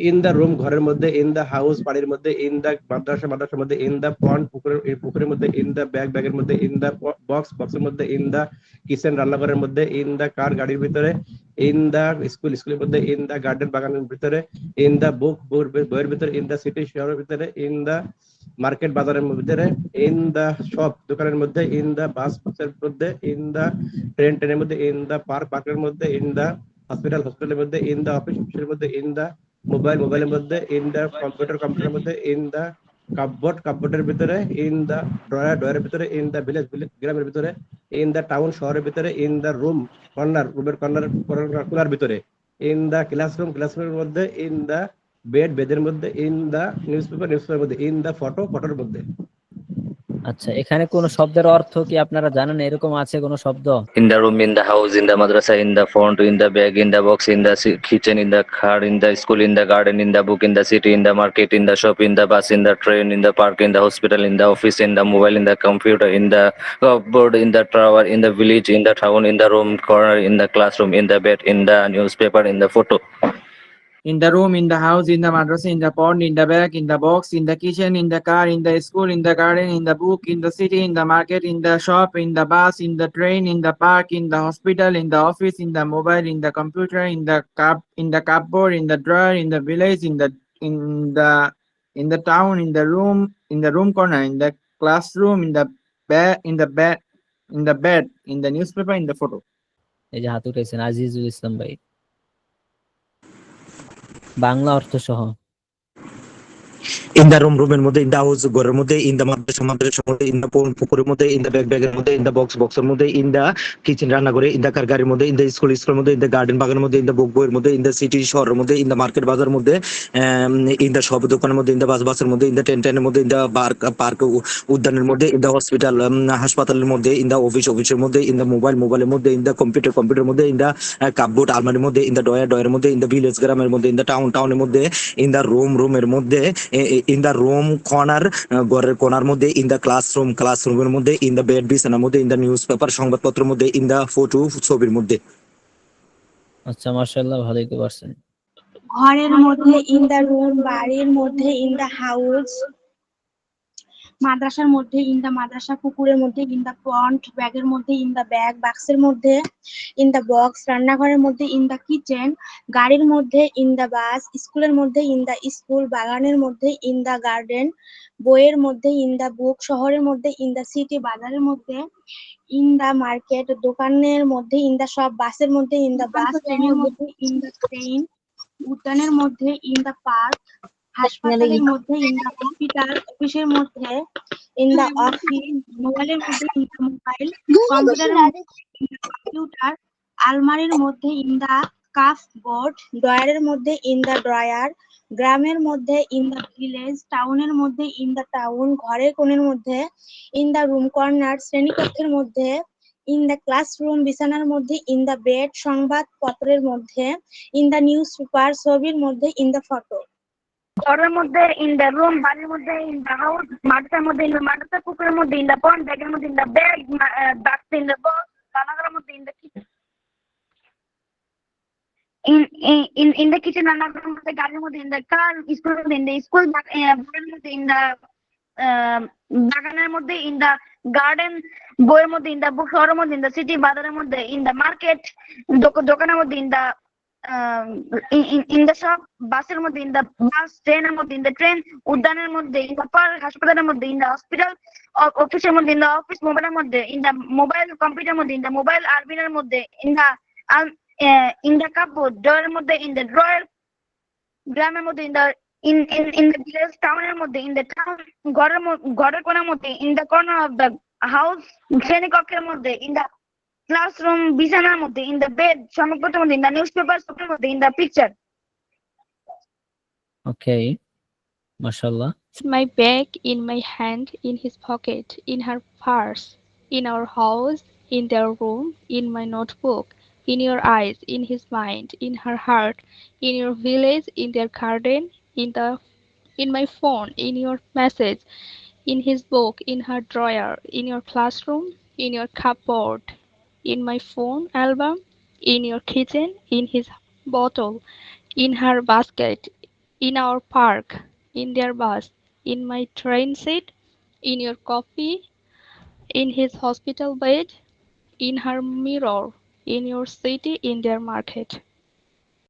In the room ঘরের মধ্যে in the house বাড়ির মধ্যে ইন দ্য মাদ্রাসা মাদ্রাসার মধ্যে ইন দ্য পন্ড পুকুরের পুকুরের মধ্যে ইন দ্য ব্যাগ ব্যাগের মধ্যে ইন দ্য বক্স বক্সের মধ্যে ইন দ্য কিচেন রান্নাঘরের মধ্যে ইন দ্য কার গাড়ির ভিতরে ইন দ্য স্কুল স্কুলের মধ্যে ইন দ্য গার্ডেন বাগানের ভিতরে ইন দ্য বুক বইয়ের ভিতরে ইন দ্য সিটি শহরের ভিতরে ইন দ্য মার্কেট বাজারের ভিতরে ইন দ্য শপ দোকানের মধ্যে ইন দ্য বাস বাসের মধ্যে ইন দ্য ট্রেন ট্রেনের মধ্যে ইন দ্য পার্ক পার্কের মধ্যে ইন দ্য হসপিটাল হসপিটালের মধ্যে ইন দ্য অফিস অফিসের মধ্যে ইন দ্য মোবাইল মোবাইলের মধ্যে ইন দ্য কম্পিউটার কম্পিউটারের মধ্যে ইন দ্য কাপবোর্ড কাপবোর্ডের ভিতরে ইন দ্য ড্রয়ার ড্রয়ারের ভিতরে ইন দ্য ভিলেজ গ্রামের ভিতরে ইন দ্য টাউন শহরের ভিতরে ইন দ্য রুম কর্নার রুমের কর্নার কোনার ভিতরে ইন দ্য ক্লাসরুম ক্লাসরুমের মধ্যে ইন দ্য বেড বেডের মধ্যে in the news paper news পেপারের মধ্যে ইন দ্য ফটো ফটোর মধ্যে আচ্ছা এখানে কোন শব্দের অর্থ কি আপনারা জানেন এরকম আছে কোন শব্দ in the room, in the house, in the madrasa, in the front, in the bag, in the box, in the si- kitchen, in the car, in the school, in the garden, in the book, in the city, in the market, in the shop, in the bus, in the train, in the park, in the hospital, in the office, in the mobile, in the computer, in the cupboard, in the tower, in the village, in the town, in the room corner, in the classroom, in the bed, in the newspaper, in the photo. In the room, in the house, in the madrasa, in the pond, in the bag, in the box, in the kitchen, in the car, in the school, in the garden, in the book, in the city, in the market, in the shop, in the bus, in the train, in the park, in the hospital, in the office, in the mobile, in the computer, in the cup, in the cupboard, in the drawer, in the village, in the in the in the town, in the room, in the room corner, in the classroom, in the bed, in the bed, in the bed, in the newspaper, in the photo. এই যে হাত উঠেছেন আজিজুল ইসলাম ভাই বাংলা অর্থ সহ in the room রুমের মধ্যে in house ঘরের মধ্যে ইন দ্য মাদ্রাসা মধ্যে পুকুরের মধ্যে ইন দ্য ব্যাগ ব্যাগের মধ্যে ইন দ্য বক্স বক্সের মধ্যে ইন কিচেন রান্নাঘরে ইন কার গাড়ির মধ্যে স্কুল স্কুলের মধ্যে গার্ডেন বাগানের মধ্যে ইন বইয়ের মধ্যে ইন সিটি শহরের মধ্যে ইন মার্কেট বাজারের মধ্যে ইন দ্য সব দোকানের মধ্যে ইন দ্য বাস বাসের মধ্যে ইন টেন টেনের মধ্যে ইন পার্ক পার্ক উদ্যানের মধ্যে ইন হসপিটাল হাসপাতালের মধ্যে ইন দ্য অফিস অফিসের মধ্যে ইন দ্য মোবাইল মোবাইলের মধ্যে ইন কম্পিউটার কম্পিউটারের মধ্যে ইন কাপবোর্ড আলমারির মধ্যে ইন দ্য ডয়ার মধ্যে ইন ভিলেজ গ্রামের মধ্যে ইন দ্য টাউন টাউনের মধ্যে ইন দ্য রুম রুমের মধ্যে ইন দ্য রুম কর্নার ঘরের কোনার মধ্যে ইন দ্য ক্লাসরুম ক্লাসরুমের মধ্যে ইন দ্য বেড বিছানার মধ্যে ইন দ্য নিউজ পেপার সংবাদপত্রের মধ্যে ইন দ্য ফটো ছবির মধ্যে। আচ্ছা মাশাআল্লাহ ভালোই তো পারছেন। ঘরের মধ্যে ইন দা রুম বাড়ির মধ্যে ইন দা হাউস মাদ্রাসার মধ্যে ইন দা মাদ্রাসা পুকুরের মধ্যে ইন দা পন্ড ব্যাগের মধ্যে ইন দা ব্যাগ বাক্সের মধ্যে ইন দা বক্স রান্নাঘরের মধ্যে ইন দা কিচেন গাড়ির মধ্যে ইন দা বাস স্কুলের মধ্যে ইন দা স্কুল বাগানের মধ্যে ইন দা গার্ডেন বইয়ের মধ্যে ইন দা বুক শহরের মধ্যে ইন দা সিটি বাজারের মধ্যে ইন দা মার্কেট দোকানের মধ্যে ইন দা সব বাসের মধ্যে ইন দা বাস ট্রেনের মধ্যে ইন দা ট্রেন উদ্যানের মধ্যে ইন দা পার্ক হাসপাতালের মধ্যে ইন দা হসপিটাল অফিসের মধ্যে ইন দা অফিস মোবাইলের মধ্যে ইন দা মোবাইল কম্পিউটারের মধ্যে কম্পিউটার আলমারির মধ্যে ইন দা কাফ বোর্ড ড্রয়ারের মধ্যে ইন দা ড্রয়ার গ্রামের মধ্যে ইন দা ভিলেজ টাউনের মধ্যে ইন দা টাউন ঘরের কোণের মধ্যে ইন দা রুম কর্নার শ্রেণীকক্ষের মধ্যে ইন দা ক্লাসরুম বিছানার মধ্যে ইন দা বেড সংবাদপত্রের মধ্যে ইন দা নিউজ পেপার ছবির মধ্যে ইন দা ফটো ঘরের মধ্যে ইন দ্য রুম বাড়ির মধ্যে ইন দ্য হাউস মাদ্রাসার মধ্যে ইন দ্য মাদ্রাসা পুকুরের মধ্যে ইন দ্য পন্ড ব্যাগের মধ্যে ইন দ্য ব্যাগ বাক্স ইন দ্য বক্স রান্নাঘরের মধ্যে in the kitchen in in in the রান্নাঘরের মধ্যে গাড়ির মধ্যে ইন দ্য কার স্কুলের মধ্যে ইন দ্য স্কুল বাগানের মধ্যে ইন দ্য বাগানের মধ্যে ইন দ্য গার্ডেন বইয়ের মধ্যে ইন দ্য বুক শহরের মধ্যে ইন দ্য সিটি বাজারের মধ্যে ইন দ্য মার্কেট দোকানের মধ্যে in the in the shop বাসের মধ্যে ইন দ্য বাস ট্রেনের মধ্যে ইন দ্য ট্রেন উদ্যানের মধ্যে ইন দ্য পার্ক হাসপাতালের মধ্যে ইন দ্য হসপিটাল অফিসের মধ্যে ইন দ্য অফিস মোবাইলের মধ্যে ইন দ্য মোবাইল কম্পিউটারের মধ্যে ইন দ্য মোবাইল আরবিনের মধ্যে in the in the cupboard ড্রয়ের মধ্যে ইন দ্য ড্রয়ার গ্রামের মধ্যে in the in in in the village টাউনের মধ্যে ইন দ্য টাউন ঘরের ঘরের কোণের মধ্যে in the corner of the house শ্রেণীকক্ষের মধ্যে ইন দ্য ক্লাসরুম বিছানার মধ্যে ইন দ্য বেড সংবাদপত্রের মধ্যে ইন দ্য নিউজ পেপার সবের মধ্যে ইন দ্য পিকচার ওকে মাশাল্লাহ my bag in my hand, in his pocket, in her purse, in our house, in their room, in my notebook, in your eyes, in his mind, in her heart, in your village, in their garden, in the in my phone, in your message, in his book, in her drawer, in your classroom, in your cupboard, in my phone album, in your kitchen, in his bottle, in her basket, in our park, in their bus, in my train seat, in your coffee, in his hospital bed, in her mirror, in your city, in their market.